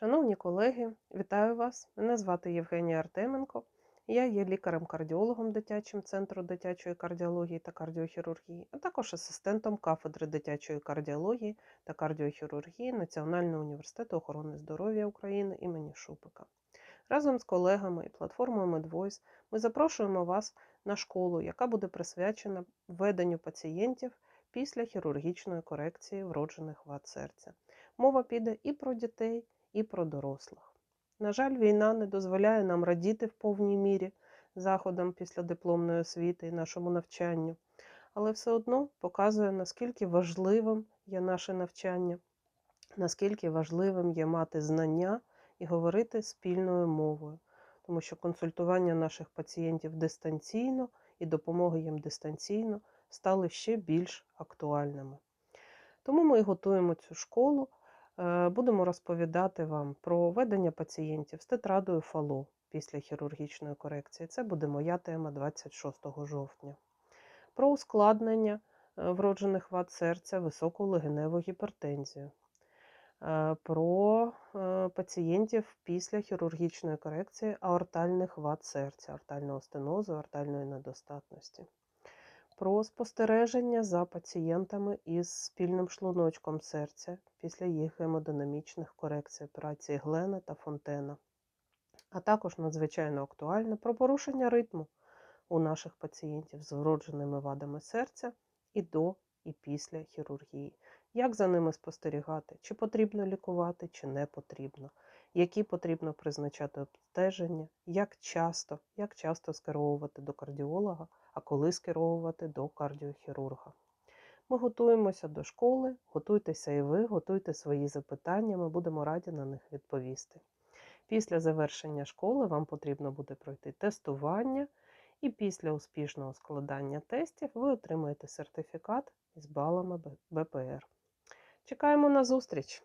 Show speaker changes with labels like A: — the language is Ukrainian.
A: Шановні колеги, вітаю вас! Мене звати Євгенія Артеменко. Я є лікарем-кардіологом дитячим центру дитячої кардіології та кардіохірургії, а також асистентом кафедри дитячої кардіології та кардіохірургії Національного університету охорони здоров'я України імені Шупика. Разом з колегами і платформою MedVoice ми запрошуємо вас на школу, яка буде присвячена введенню пацієнтів після хірургічної корекції вроджених вад серця. Мова піде і про дітей, і про дорослих. На жаль, війна не дозволяє нам радіти в повній мірі заходам після дипломної освіти і нашому навчанню, але все одно показує, наскільки важливим є наше навчання, наскільки важливим є мати знання і говорити спільною мовою, тому що консультування наших пацієнтів дистанційно і допомога їм дистанційно стали ще більш актуальними. Тому ми готуємо цю школу. Е, Будемо розповідати вам про ведення пацієнтів з тетрадою ФАЛО після хірургічної корекції. Це буде моя тема 26 жовтня. Про ускладнення е, вроджених вад серця, високу легеневу гіпертензію. Е, Про пацієнтів після хірургічної корекції аортальних вад серця, аортального стенозу, аортальної недостатності про спостереження за пацієнтами із спільним шлуночком серця після їх гемодинамічних корекцій операції Глена та Фонтена, а також надзвичайно актуальне про порушення ритму у наших пацієнтів з вродженими вадами серця і до і після хірургії. Як за ними спостерігати, чи потрібно лікувати, чи не потрібно, які потрібно призначати обстеження, як часто, як часто скеровувати до кардіолога, а коли скеровувати до кардіохірурга. Ми готуємося до школи, готуйтеся і ви, готуйте свої запитання, ми будемо раді на них відповісти. Після завершення школи вам потрібно буде пройти тестування, і після успішного складання тестів ви отримаєте сертифікат із балами БПР. Чекаємо на зустріч!